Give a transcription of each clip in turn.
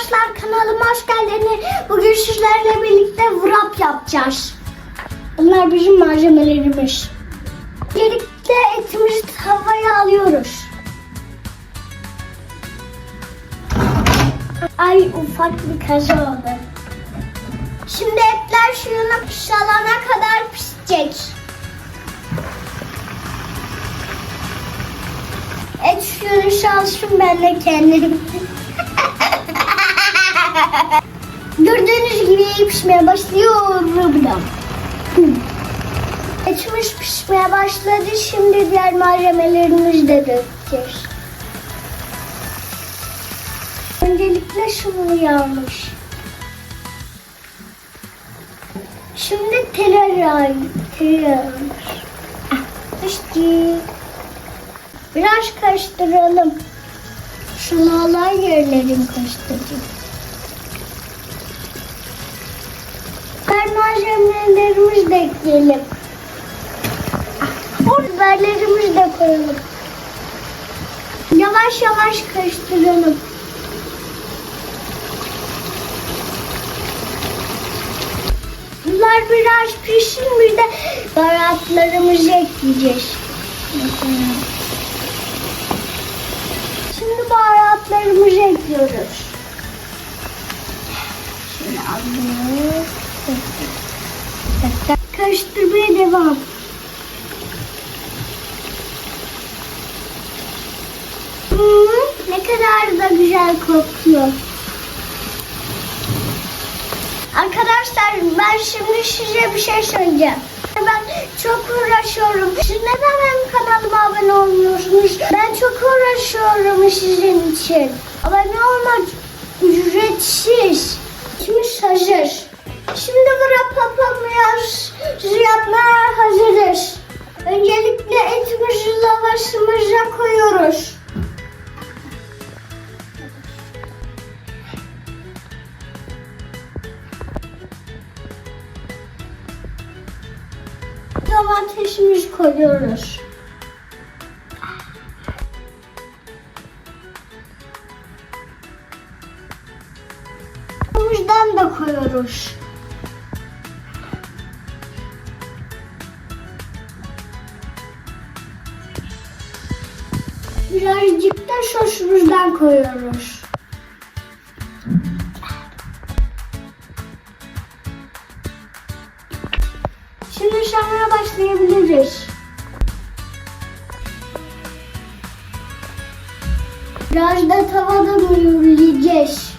Arkadaşlar kanalıma hoş geldiniz. Bugün sizlerle birlikte wrap yapacağız. Bunlar bizim malzemelerimiz. Birlikte etimizi tavaya alıyoruz. Ay ufak bir kaza oldu. Şimdi etler suyuna pişalana kadar pişecek. Et suyunu salsın ben de kendim. Gördüğünüz gibi pişmeye başlıyor burada. Etimiz pişmeye başladı. Şimdi diğer malzemelerimizi de dökeceğiz. Öncelikle sıvı yağmış. Şimdi tereyağı. Tereyağı. Pişti. Biraz karıştıralım. Şunu olan yerlerin karıştıracağım. Malzemelerimizi de ekleyelim. Biberlerimizi de koyalım. Yavaş yavaş karıştıralım. Bunlar biraz pişsin bir de baharatlarımızı ekleyeceğiz. Şimdi baharatlarımızı ekliyoruz. Şöyle alıyoruz. Devam. Hmm, ne kadar da güzel kokuyor. Arkadaşlar ben şimdi size bir şey söyleyeceğim. Ben çok uğraşıyorum. Siz neden benim kanalıma abone olmuyorsunuz? Ben çok uğraşıyorum sizin için. Abone olmak ücretsiz. İşimiz hazır. Şimdi wrap yapamıyoruz. Yapmaya hazırız. Öncelikle etimizi lavaşımıza koyuyoruz. Domatesimizi koyuyoruz. Buzdan da koyuyoruz. Birazcık da sosumuzdan koyuyoruz. Şimdi şamaya başlayabiliriz. Biraz da tavada mühürleyeceğiz.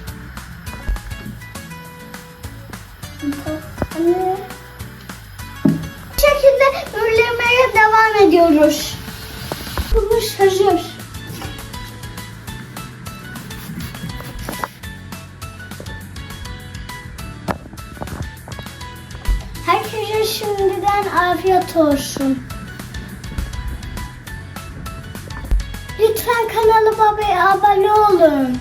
Bu şekilde mühürlemeye devam ediyoruz. Kumuz hazır. Şimdiden afiyet olsun. Lütfen kanalıma bir abone olun.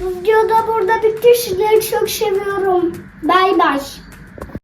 Video da burada bitti. Sizleri çok seviyorum. Bay bay.